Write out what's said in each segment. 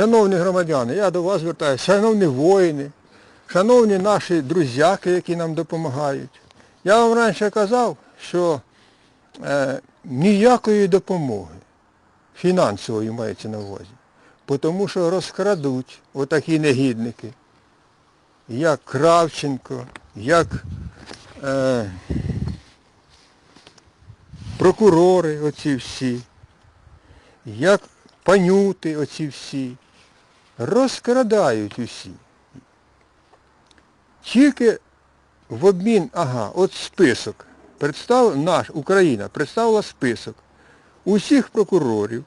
Шановні громадяни, я до вас звертаюся, шановні воїни, шановні наші друзяки, які нам допомагають. Я вам раніше казав, що е, ніякої допомоги фінансової мається на увазі. Тому що розкрадуть отакі негідники, як Кравченко, як е, прокурори оці всі, як панюти оці всі, розкрадають усі. Тільки в обмін, ага, от список, представ, наш, Україна представила список усіх прокурорів,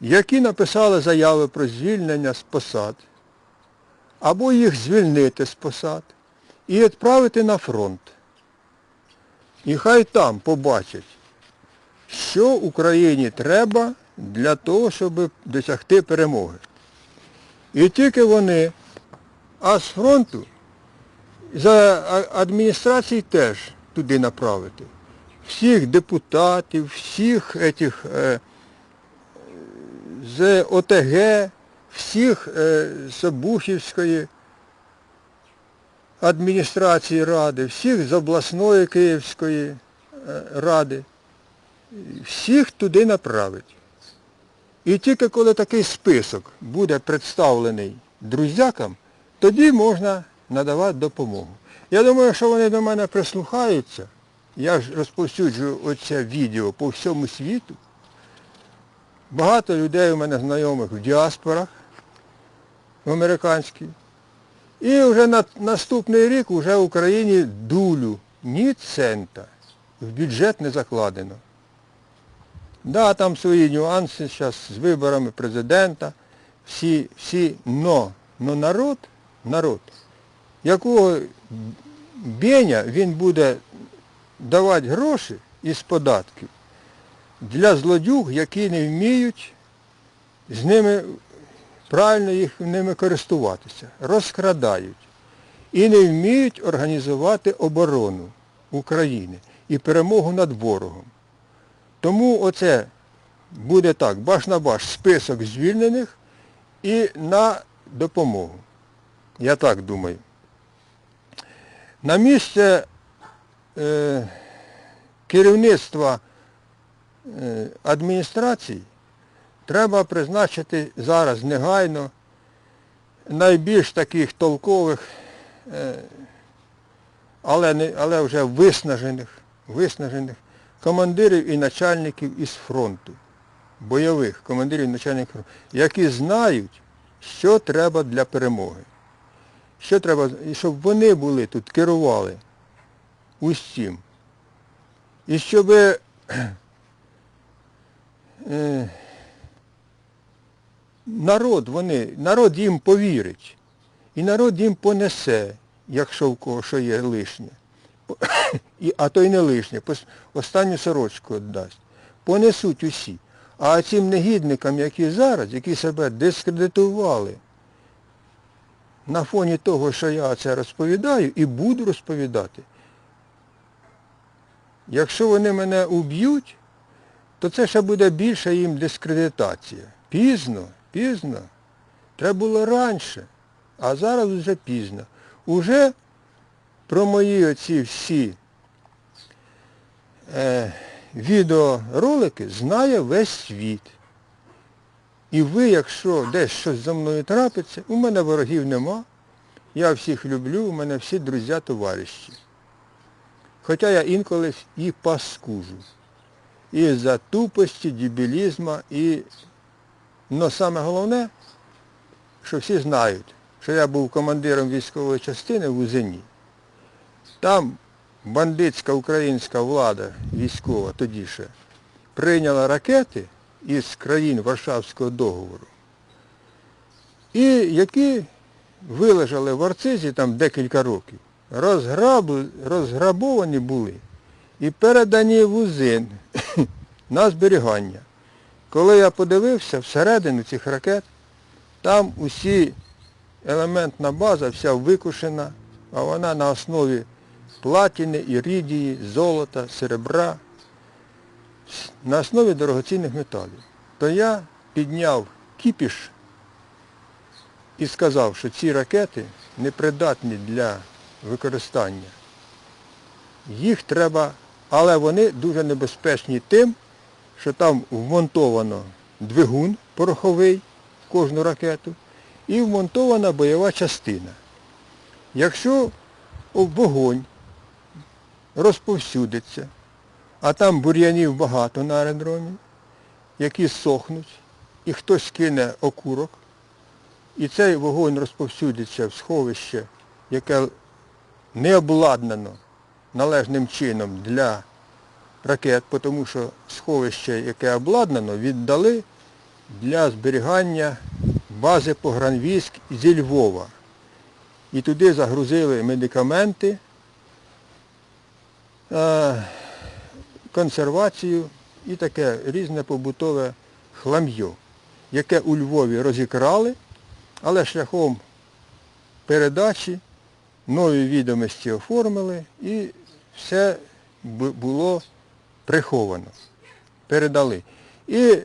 які написали заяви про звільнення з посад, або їх звільнити з посад і відправити на фронт. І хай там побачать, що Україні треба для того, щоб досягти перемоги. І тільки вони, а з фронту за адміністрації теж туди направити. Всіх депутатів, всіх этих, е, з ОТГ, всіх е, з Обухівської адміністрації ради, всіх з обласної Київської е, ради, всіх туди направить. І тільки коли такий список буде представлений друзякам, тоді можна надавати допомогу. Я думаю, що вони до мене прислухаються. Я ж розповсюджую оце відео по всьому світу. Багато людей у мене знайомих в діаспорах, в американській. І вже на наступний рік вже в Україні дулю, ні цента в бюджет не закладено. Да, там свої нюанси зараз з виборами президента, всі, всі, но, но народ, народ, якого Беня, він буде давати гроші із податків для злодюг, які не вміють з ними правильно їх ними користуватися, розкрадають і не вміють організувати оборону України і перемогу над ворогом. Тому оце буде так, баш на баш, список звільнених і на допомогу. Я так думаю. На місце е, керівництва е, адміністрації треба призначити зараз негайно найбільш таких толкових, е, але, не, але вже виснажених, виснажених командирів і начальників із фронту, бойових командирів і начальників фронту, які знають, що треба для перемоги. Що треба, щоб вони були тут, керували усім. І щоб е, народ, вони, народ їм повірить. І народ їм понесе, якщо в кого що є лишнє. А то й не лишнє, останню сорочку віддасть. Понесуть усі. А цим негідникам, які зараз, які себе дискредитували на фоні того, що я це розповідаю і буду розповідати, якщо вони мене уб'ють, то це ще буде більша їм дискредитація. Пізно, пізно. Треба було раніше, а зараз вже пізно. Уже про мої оці всі е, відеоролики знає весь світ. І ви, якщо десь щось за мною трапиться, у мене ворогів нема, я всіх люблю, у мене всі друзі, товариші. Хоча я інколи і паскужу. І за тупості, дебілізму, і... Но саме головне, що всі знають, що я був командиром військової частини в Узині. Там бандитська українська влада військова тоді ще прийняла ракети із країн Варшавського договору, і які вилежали в Арцизі там декілька років, розграбли, розграбовані були і передані в Узин на зберігання. Коли я подивився всередину цих ракет, там усі елементна база вся викушена, а вона на основі платини, іридії, золота, серебра, на основі дорогоцінних металів. То я підняв кіпіш і сказав, що ці ракети непридатні для використання. Їх треба, але вони дуже небезпечні тим, що там вмонтовано двигун пороховий в кожну ракету і вмонтована бойова частина. Якщо вогонь розповсюдиться, а там бур'янів багато на аеродромі, які сохнуть, і хтось кине окурок, і цей вогонь розповсюдиться в сховище, яке не обладнано належним чином для ракет, тому що сховище, яке обладнано, віддали для зберігання бази погранвійськ зі Львова. І туди загрузили медикаменти, консервацію і таке різне побутове хлам'йо, яке у Львові розікрали, але шляхом передачі нові відомості оформили і все було приховано, передали. І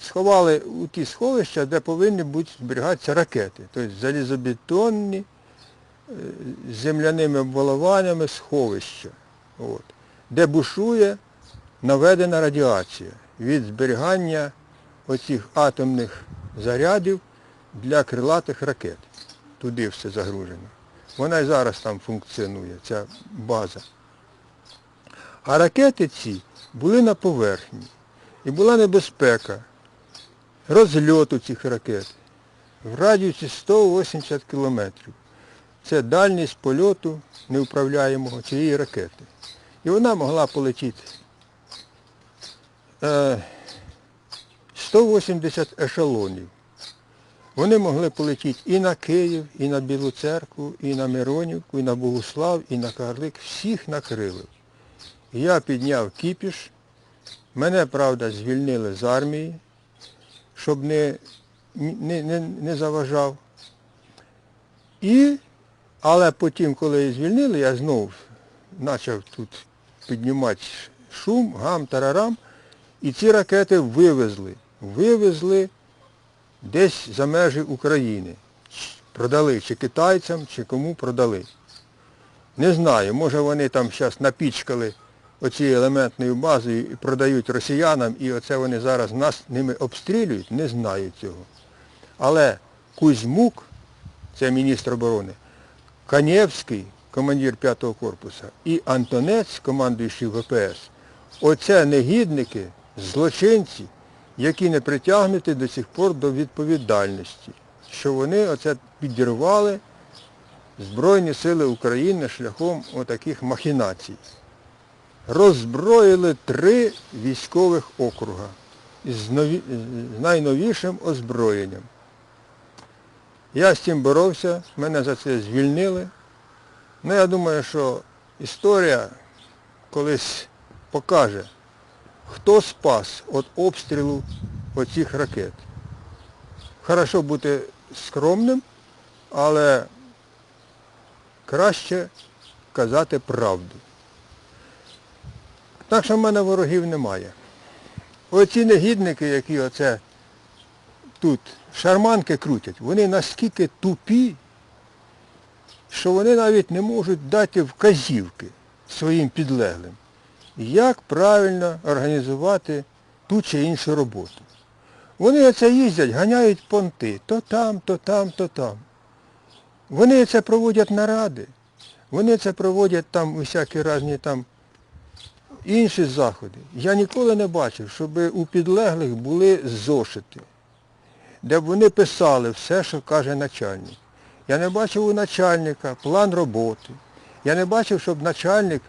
сховали у ті сховища, де повинні бути зберігатися ракети, тобто залізобетонні, е, з земляними обвалуваннями сховища, от, де бушує наведена радіація від зберігання оцих атомних зарядів для крилатих ракет. Туди все загружено. Вона і зараз там функціонує, ця база. А ракети ці були на поверхні. І була небезпека розльоту цих ракет в радіусі 180 кілометрів. Це дальність польоту неуправляємого цієї ракети. І вона могла полетіти е, 180 ешелонів. Вони могли полетіти і на Київ, і на Білу церкву, і на Миронівку, і на Богуслав, і на Карлик. Всіх накрили. Я підняв кіпіш. Мене, правда, звільнили з армії, щоб не, не, не, не заважав. І, але потім, коли звільнили, я знову почав тут піднімати шум, гам, тарарам, і ці ракети вивезли. Вивезли десь за межі України. Продали чи китайцям, чи кому продали. Не знаю, може вони там зараз напічкали оцією елементною базою і продають росіянам, і оце вони зараз нас ними обстрілюють, не знаю цього. Але Кузьмук, це міністр оборони, Канєвський, командир 5-го корпуса, і Антонець, командуючий ВПС, оце негідники, злочинці, які не притягнуті до сих пор до відповідальності, що вони оце підірвали Збройні сили України шляхом отаких махінацій. Роззброїли три військових округа з найновішим озброєнням. Я з цим боровся, мене за це звільнили. Ну, я думаю, що історія колись покаже, хто спас від обстрілу оцих ракет. Хорошо бути скромним, але краще казати правду. Так що в мене ворогів немає. Оці негідники, які оце тут шарманки крутять, вони наскільки тупі, що вони навіть не можуть дати вказівки своїм підлеглим, як правильно організувати ту чи іншу роботу. Вони оце їздять, ганяють понти, то там, то там, то там. Вони це проводять наради, вони це проводять там усякі різні там інші заходи. Я ніколи не бачив, щоб у підлеглих були зошити, де б вони писали все, що каже начальник. Я не бачив у начальника план роботи. Я не бачив, щоб начальник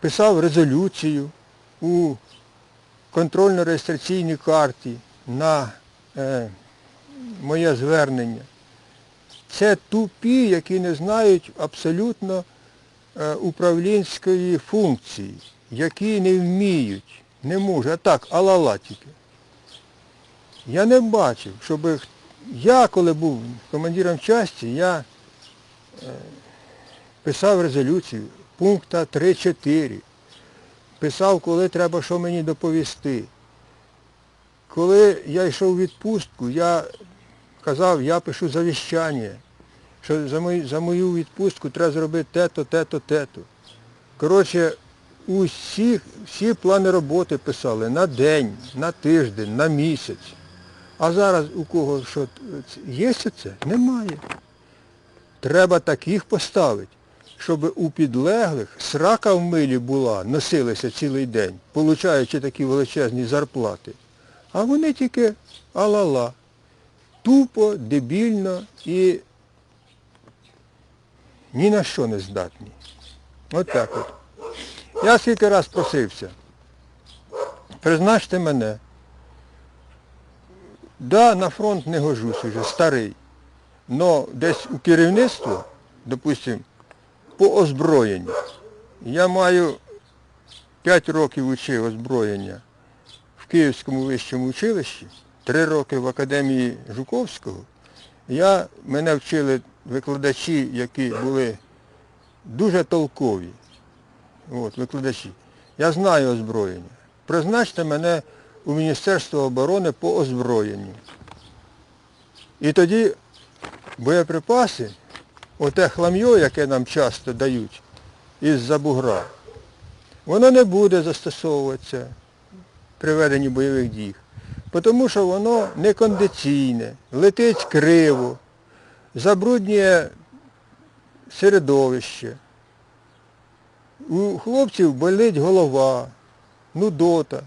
писав резолюцію у контрольно-реєстраційній карті на е, моє звернення. Це тупі, які не знають абсолютно е, управлінської функції, які не вміють, не можуть, а так, алала тільки. Я не бачив, щоб я, коли був командиром часті, я е, писав резолюцію пункта 3-4, писав, коли треба, що мені доповісти. коли я йшов у відпустку, я казав, я пишу завіщання, що за мою, за мою відпустку треба зробити те-то, те-то, те-то. Коротше, усі, всі плани роботи писали на день, на тиждень, на місяць. А зараз у кого що є це? Немає. Треба таких поставити, щоб у підлеглих срака в милі була, носилися цілий день, получаючи такі величезні зарплати. А вони тільки алала. Тупо, дебільно і ні на що не здатні. От так от. Я скільки раз просився. Призначте мене. Да, на фронт не гожусь уже, старий. Но десь у керівництво, допустим, по озброєнню. Я маю 5 років учив озброєння в Київському вищому училищі, 3 роки в академії Жуковського. Я, мене вчили викладачі, які були дуже толкові. От, викладачі. Я знаю озброєння. Призначте мене у Міністерство оборони по озброєнню. І тоді боєприпаси, оте хлам'йо, яке нам часто дають із-за бугра, воно не буде застосовуватися при веденні бойових дій. Тому що воно некондиційне, летить криво, забруднює середовище. У хлопців болить голова, нудота,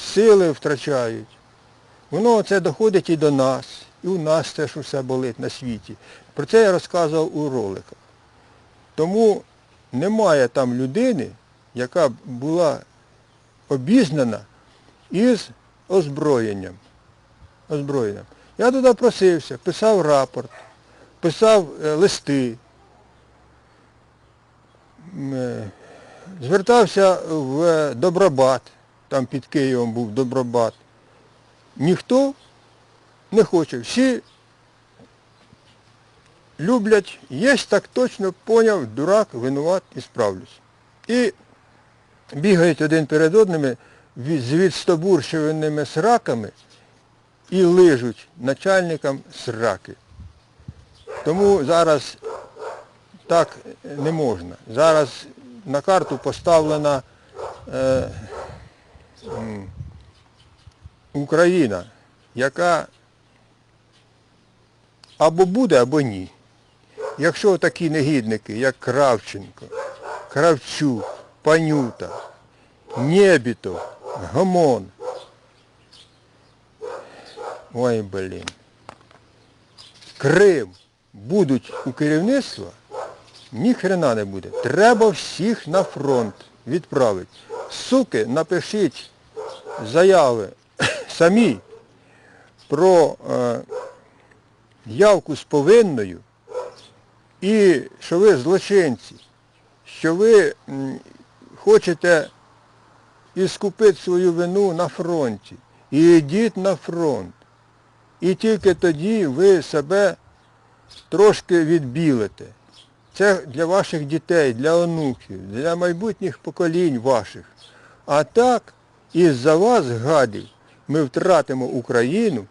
сили втрачають. Воно це доходить і до нас, і у нас теж усе болить на світі. Про це я розказував у роликах. Тому немає там людини, яка була обізнана із озброєнням. озброєнням. Я туди просився, писав рапорт, писав е, листи, е, звертався в Добробат, там під Києвом був Добробат. Ніхто не хоче. Всі люблять, єсть так точно, поняв, дурак, винуват і справлюсь. І бігають один перед одними з відстобурщуваними сраками і лижуть начальникам сраки. Тому зараз так не можна. Зараз на карту поставлена е, Україна, яка або буде, або ні. Якщо такі негідники, як Кравченко, Кравчук, Панюта, Нєбітов, Гомон. Ой, блін. Крим будуть у керівництва, ні хрена не буде. Треба всіх на фронт відправити. Суки, напишіть заяви самі про е, явку з повинною і що ви злочинці, що ви хочете іскупити свою вину на фронті. І йдіть на фронт. І тільки тоді ви себе трошки відбілите. Це для ваших дітей, для онуків, для майбутніх поколінь ваших. А так, із-за вас, гадів, ми втратимо Україну,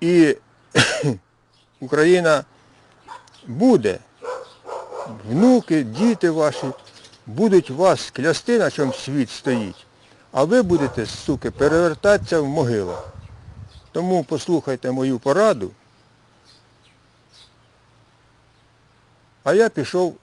і Україна буде, внуки, діти ваші будуть вас клясти, на чому світ стоїть, а ви будете, суки, перевертатися в могилах. Тому послухайте мою пораду, а я пішов